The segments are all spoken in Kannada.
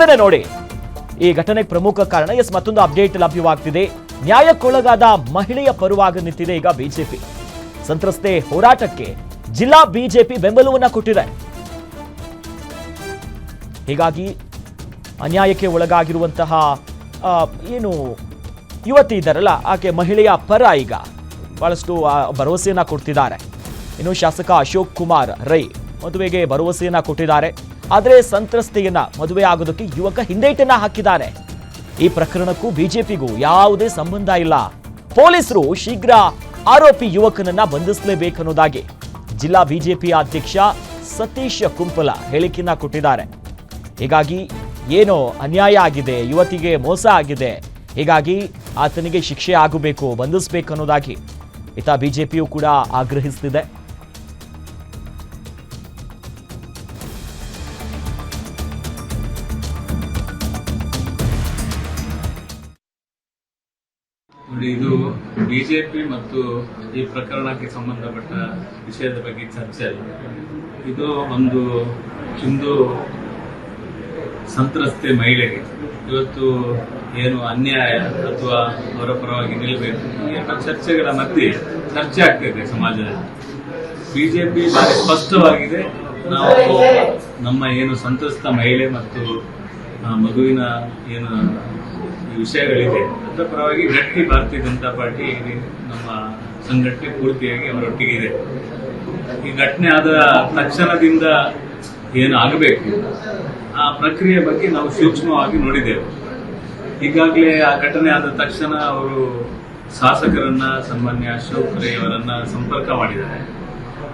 ಪ್ರತಿಭಟನೆ ನೋಡಿ, ಈ ಘಟನೆಗೆ ಪ್ರಮುಖ ಕಾರಣ, ಎಸ್, ಮತ್ತೊಂದು ಅಪ್ಡೇಟ್ ಲಭ್ಯವಾಗ್ತಿದೆ. ನ್ಯಾಯಕ್ಕೊಳಗಾದ ಮಹಿಳೆಯ ಪರವಾಗಿ ನಿಂತಿದೆ ಈಗ ಬಿಜೆಪಿ. ಸಂತ್ರಸ್ತೆ ಹೋರಾಟಕ್ಕೆ ಜಿಲ್ಲಾ ಬಿಜೆಪಿ ಬೆಂಬಲವನ್ನ ಕೊಟ್ಟಿದೆ. ಹೀಗಾಗಿ ಅನ್ಯಾಯಕ್ಕೆ ಒಳಗಾಗಿರುವಂತಹ ಏನು ಯುವತಿ ಇದ್ದಾರಲ್ಲ, ಆಕೆ ಮಹಿಳೆಯ ಪರ ಈಗ ಬಹಳಷ್ಟು ಭರವಸೆಯನ್ನ ಕೊಡ್ತಿದ್ದಾರೆ. ಇನ್ನು ಶಾಸಕ ಅಶೋಕ್ ಕುಮಾರ್ ರೈ ಮದುವೆಗೆ ಭರವಸೆಯನ್ನ ಕೊಟ್ಟಿದ್ದಾರೆ. ಆದರೆ ಸಂತ್ರಸ್ತೆಯನ್ನ ಮದುವೆ ಆಗೋದಕ್ಕೆ ಯುವಕ ಹಿಂದೇಟನ್ನ ಹಾಕಿದ್ದಾನೆ. ಈ ಪ್ರಕರಣಕ್ಕೂ ಬಿಜೆಪಿಗೂ ಯಾವುದೇ ಸಂಬಂಧ ಇಲ್ಲ. ಪೊಲೀಸರು ಶೀಘ್ರ ಆರೋಪಿ ಯುವಕನನ್ನ ಬಂಧಿಸಲೇಬೇಕನ್ನೋದಾಗಿ ಜಿಲ್ಲಾ ಬಿಜೆಪಿ ಅಧ್ಯಕ್ಷ ಸತೀಶ್ ಕುಂಪಲ ಹೇಳಿಕೆಯನ್ನ ಕೊಟ್ಟಿದ್ದಾರೆ. ಹೀಗಾಗಿ ಏನೋ ಅನ್ಯಾಯ ಆಗಿದೆ, ಯುವತಿಗೆ ಮೋಸ ಆಗಿದೆ, ಹೀಗಾಗಿ ಆತನಿಗೆ ಶಿಕ್ಷೆ ಆಗಬೇಕು ಬಂಧಿಸಬೇಕು ಅನ್ನೋದಾಗಿ ಇತ ಬಿಜೆಪಿಯು ಕೂಡ ಆಗ್ರಹಿಸುತ್ತಿದೆ ಇದು ಬಿಜೆಪಿ ಮತ್ತು ಈ ಪ್ರಕರಣಕ್ಕೆ ಸಂಬಂಧಪಟ್ಟ ವಿಷಯದ ಬಗ್ಗೆ ಚರ್ಚೆ ಅಲ್ಲ. ಇದು ಒಂದು ಹಿಂದೂ ಸಂತ್ರಸ್ತೆ ಮಹಿಳೆಗೆ ಇವತ್ತು ಏನು ಅನ್ಯಾಯ ಅಥವಾ ಅವರ ಪರವಾಗಿ ನಿಲ್ಲಬೇಕು ಎಲ್ಲ ಚರ್ಚೆಗಳ ಮಧ್ಯೆ ಚರ್ಚೆ ಆಗ್ತಿದೆ ಸಮಾಜದಲ್ಲಿ. ಬಿಜೆಪಿ ಭಾರಿ ಸ್ಪಷ್ಟವಾಗಿದೆ. ನಾವು ನಮ್ಮ ಏನು ಸಂತ್ರಸ್ತ ಮಹಿಳೆ ಮತ್ತು ಮಗುವಿನ ಏನು ವಿಷಯಗಳಿದೆ. ಅದರ ಪರವಾಗಿ ಗಟ್ಟಿ ಭಾರತೀಯ ಜನತಾ ಪಾರ್ಟಿ ನಮ್ಮ ಸಂಘಟನೆ ಪೂರ್ತಿಯಾಗಿ ಅವರೊಟ್ಟಿಗಿದೆ ಈ ಘಟನೆ ಆದ ತಕ್ಷಣದಿಂದ ಏನು ಆಗಬೇಕು ಆ ಪ್ರಕ್ರಿಯೆ ಬಗ್ಗೆ ನಾವು ಸೂಕ್ಷ್ಮವಾಗಿ ನೋಡಿದ್ದೇವೆ. ಈಗಾಗಲೇ ಆ ಘಟನೆ ಆದ ತಕ್ಷಣ ಅವರು ಶಾಸಕರನ್ನ, ಸನ್ಮಾನ್ಯ ಅಶೋಕ್ ರೈ ಅವರನ್ನ ಸಂಪರ್ಕ ಮಾಡಿದ್ದಾರೆ.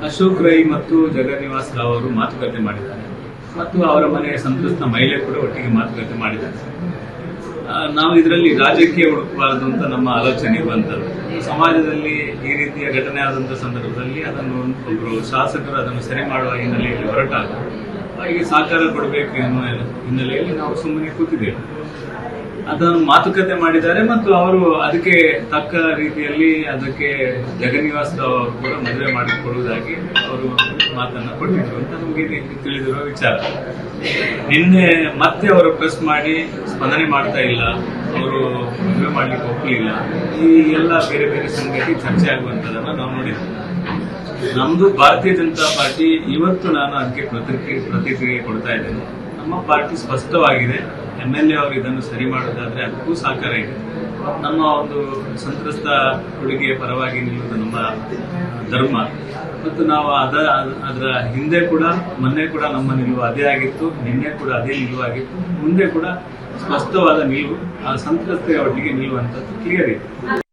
ಅಶೋಕ್ ರೈ ಮತ್ತು ಜಗನ್ನಿವಾಸ್ ರಾವ್ ಅವರು ಮಾತುಕತೆ ಮಾಡಿದ್ದಾರೆ. ಮತ್ತು ಅವರ ಮನೆಯ ಸಂತ್ರಸ್ತ ಮಹಿಳೆ ಕೂಡ ಒಟ್ಟಿಗೆ ಮಾತುಕತೆ ಮಾಡಿದ್ದಾರೆ. ನಾವು ಇದರಲ್ಲಿ ರಾಜಕೀಯ ಹುಡುಕಬಾರದು ಅಂತ ನಮ್ಮ ಆಲೋಚನೆ ಬಂತದ್ದು ಸಮಾಜದಲ್ಲಿ ಈ ರೀತಿಯ ಘಟನೆ ಆದಂತ ಸಂದರ್ಭದಲ್ಲಿ ಅದನ್ನು ಒಬ್ಬರು ಶಾಸಕರು ಅದನ್ನು ಸರಿ ಮಾಡುವ ಹಿನ್ನೆಲೆಯಲ್ಲಿ ಹೊರಟಾಗ, ಹಾಗೆ ಸಹಕಾರ ಕೊಡಬೇಕು ಎನ್ನುವ ಹಿನ್ನೆಲೆಯಲ್ಲಿ ನಾವು ಸುಮ್ಮನೆ ಕೂತಿದ್ದೇವೆ. ಅದನ್ನು ಮಾತುಕತೆ ಮಾಡಿದ್ದಾರೆ ಮತ್ತು ಅವರು ಅದಕ್ಕೆ ತಕ್ಕ ರೀತಿಯಲ್ಲಿ ಅದಕ್ಕೆ ಜಗನ್ನಿವಾಸ್ ಅವರು ಕೂಡ ಮದುವೆ ಮಾಡಿಕೊಡುವುದಾಗಿ ಅವರು ಮಾತನ್ನ ಕೊಟ್ಟಿದ್ರು ಅಂತ ನಮಗೆ ತಿಳಿದಿರುವ ವಿಚಾರ. ನಿನ್ನೆ ಮತ್ತೆ ಅವರು ಪ್ರೆಸ್ ಮಾಡಿ ಸ್ಪಂದನೆ ಮಾಡ್ತಾ ಇಲ್ಲ, ಅವರು ಮದುವೆ ಮಾಡ್ಲಿಕ್ಕೆ ಒಪ್ಪಲಿಲ್ಲ ಈ ಎಲ್ಲ ಬೇರೆ ಬೇರೆ ಸಂಗತಿ ಚರ್ಚೆ ಆಗುವಂತದನ್ನ ನಾವು ನೋಡಿದ್ವಿ. ನಮ್ದು ಭಾರತೀಯ ಜನತಾ ಪಾರ್ಟಿ ಇವತ್ತು ನಾನು ಅದಕ್ಕೆ ಪ್ರತಿಕ್ರಿಯೆ ಪ್ರತಿಕ್ರಿಯೆ ಕೊಡ್ತಾ ಇದ್ದೇನೆ. ನಮ್ಮ ಪಾರ್ಟಿ ಸ್ಪಷ್ಟವಾಗಿದೆ. ಎಂ ಎಲ್ ಎ ಅವರು ಇದನ್ನು ಸರಿ ಮಾಡೋದಾದ್ರೆ ಅದಕ್ಕೂ ಸಹಕಾರ ಇದೆ. ನಮ್ಮ ಒಂದು ಸಂತ್ರಸ್ತ ಕೊಡುಗೆ ಪರವಾಗಿ ನಿಲ್ಲುವುದು ನಮ್ಮ ಧರ್ಮ. ಮತ್ತು ನಾವು ಅದ, ಅದರ ಹಿಂದೆ ಕೂಡ, ಮೊನ್ನೆ ಕೂಡ ನಮ್ಮ ನಿಲುವು ಅದೇ ಆಗಿತ್ತು. ನಿನ್ನೆ ಕೂಡ ಅದೇ ನಿಲುವಾಗಿತ್ತು ಮುಂದೆ ಕೂಡ ಸ್ಪಷ್ಟವಾದ ನಿಲುವು ಆ ಸಂತ್ರಸ್ತೆಯ ಒಟ್ಟಿಗೆ ನಿಲ್ಲುವಂಥದ್ದು ಕ್ಲಿಯರ್ ಇದೆ.